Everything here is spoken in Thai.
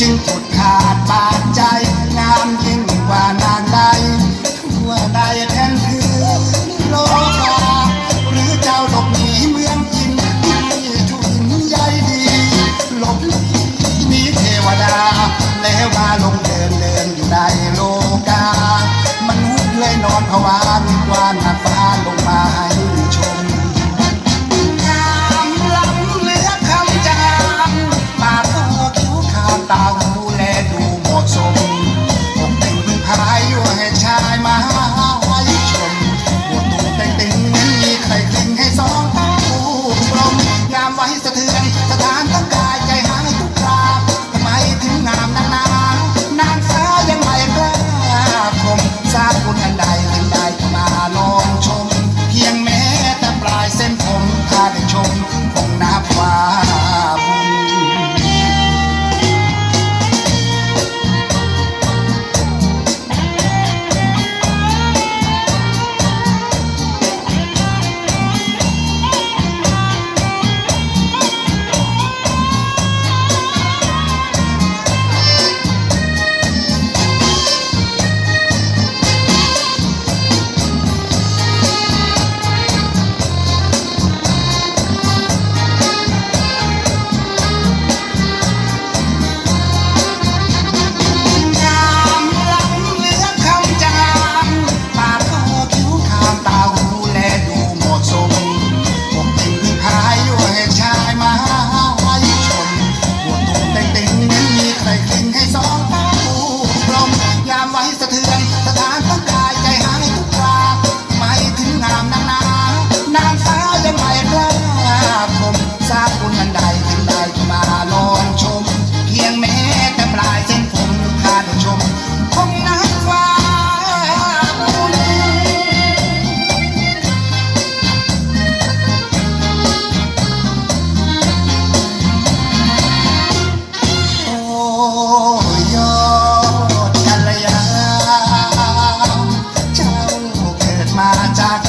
จึงอดขาดบาดใจงามยิ่งกว่านางใดทั่วใดแทนคือโลกาหรือเจ้าหลบหนีเมืองกินที่ทุนใหญ่ดีหลบหนี้เทวดา แล้วมาลงเดินเดินอยู่ในโลกามนุษย์เลยนอนผวามีความหนักฟ้าลงมาให้ cha cha